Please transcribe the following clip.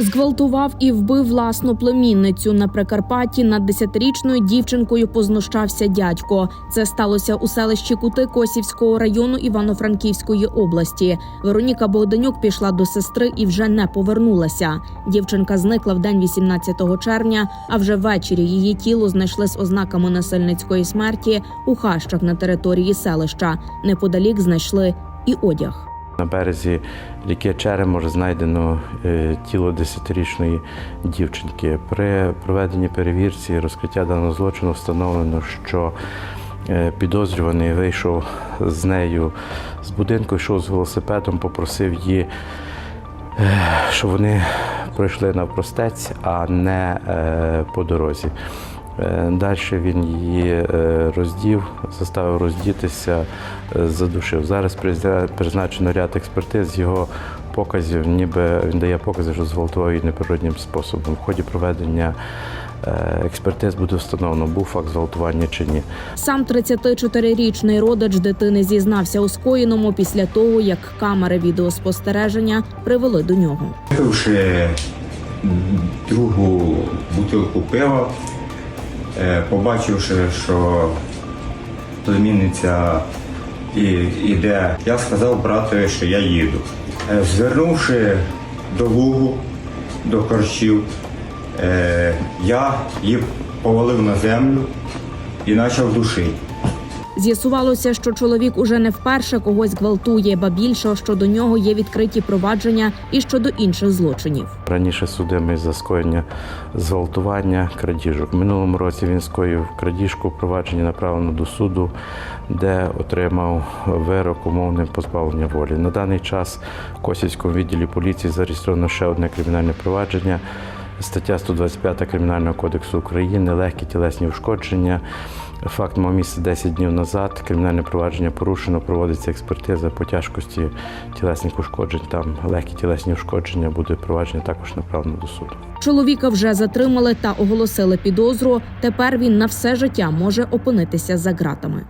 Зґвалтував і вбив власну племінницю на Прикарпатті. Над десятирічною дівчинкою познущався дядько. Це сталося у селищі Кути Косівського району Івано-Франківської області. Вероніка Богданюк пішла до сестри і вже не повернулася. Дівчинка зникла в день 18 червня, а вже ввечері її тіло знайшли з ознаками насильницької смерті у хащах на території селища. Неподалік знайшли і одяг. На березі ріки Черемор знайдено е, тіло 10-річної дівчинки. При проведенні перевірці розкриття даного злочину встановлено, що е, підозрюваний вийшов з нею з будинку, йшов з велосипедом, попросив її, е, щоб вони пройшли навпростець, а не по дорозі. Е, Далі він її е, роздів, заставив роздітися, е, задушив. Зараз призна- призначено ряд експертиз його показів, ніби він дає покази, що зґвалтував її неприроднім способом. В ході проведення експертиз буде встановлено, був факт зґвалтування чи ні. Сам 34-річний родич дитини зізнався у скоєному після того, як камери відеоспостереження привели до нього. Випивши другу бутилку пива, побачивши, що племінниця іде, я сказав братові, що я їду. Е, Звернувши до лугу, до корчів, е, я її повалив на землю і почав душити. З'ясувалося, що чоловік уже не вперше когось гвалтує, ба більше, що до нього є відкриті провадження і щодо інших злочинів. Раніше судимий за скоєння зґвалтування крадіжок. В минулому році він скоїв крадіжку, провадження направлено до суду, де отримав вирок умовне позбавлення волі. На даний час в Косівському відділі поліції зареєстровано ще одне кримінальне провадження. Стаття 125 Кримінального кодексу України легкі тілесні ушкодження. Факт мав місце 10 днів назад. Кримінальне провадження порушено, проводиться експертиза по тяжкості тілесних ушкоджень. Там легкі тілесні ушкодження буде провадження також направлено до суду. Чоловіка вже затримали та оголосили підозру. Тепер він на все життя може опинитися за ґратами.